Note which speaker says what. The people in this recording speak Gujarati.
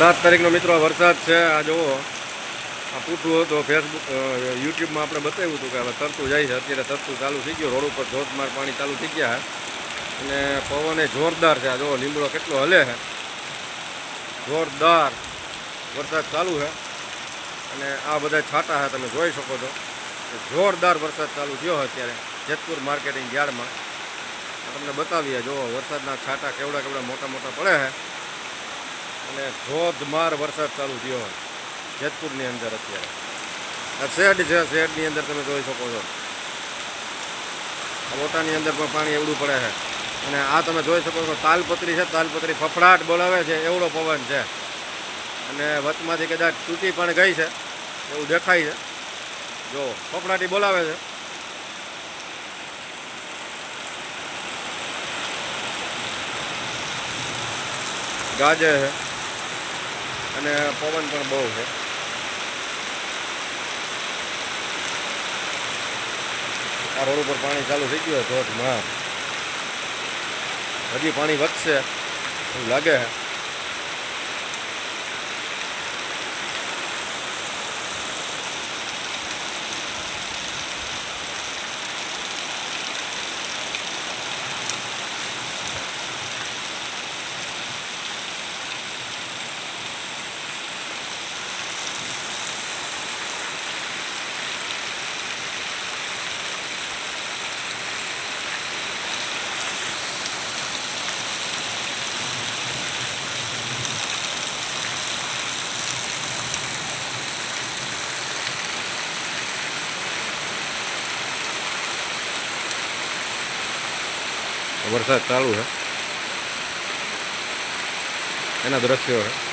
Speaker 1: સાત તારીખનો મિત્રો વરસાદ છે. આ જુઓ, આ પૂછવું હતું ફેસબુક યુટ્યુબમાં આપણે બતાવ્યું હતું કે હવે તરતું જાય છે. અત્યારે તરતું ચાલુ થઈ ગયું. રોડ ઉપર ધોધમાર પાણી ચાલુ થઈ ગયા અને પવન જોરદાર છે. આ જુઓ, લીમડો કેટલો હલે છે. જોરદાર વરસાદ ચાલુ છે. અને આ બધા છાંટા છે, તમે જોઈ શકો છો. જોરદાર વરસાદ ચાલુ થયો અત્યારે. જેતપુર માર્કેટિંગ યાર્ડમાં. તમને બતાવીએ. જુઓ, વરસાદના છાંટા કેવડા કેવડા મોટા મોટા પડે છે. અને ધોધમાર વરસાદ ચાલુ થયો હોય. જેતપુરની અંદર અત્યારે. આ શેડ છે શેડની અંદર તમે જોઈ શકો છો. લોટાની અંદર પણ પાણી એવડું પડે છે. અને આ તમે જોઈ શકો છો, તાલપત્રી છે, તાલપત્રી ફફડાટ બોલાવે છે, એવડો પવન છે. અને વચમાંથી કદાચ તૂટી પણ ગઈ છે, એવું દેખાય છે. જો, ફફડાટી બોલાવે છે. ગાજે છે. અને પવન પણ બહુ છે. આ રોડ ઉપર પાણી ચાલુ થઈ ગયું છે ધોધમાર હજી પાણી વધશે, એવું લાગે છે. વરસાદ ચાલુ છે. એના દ્રશ્યો છે.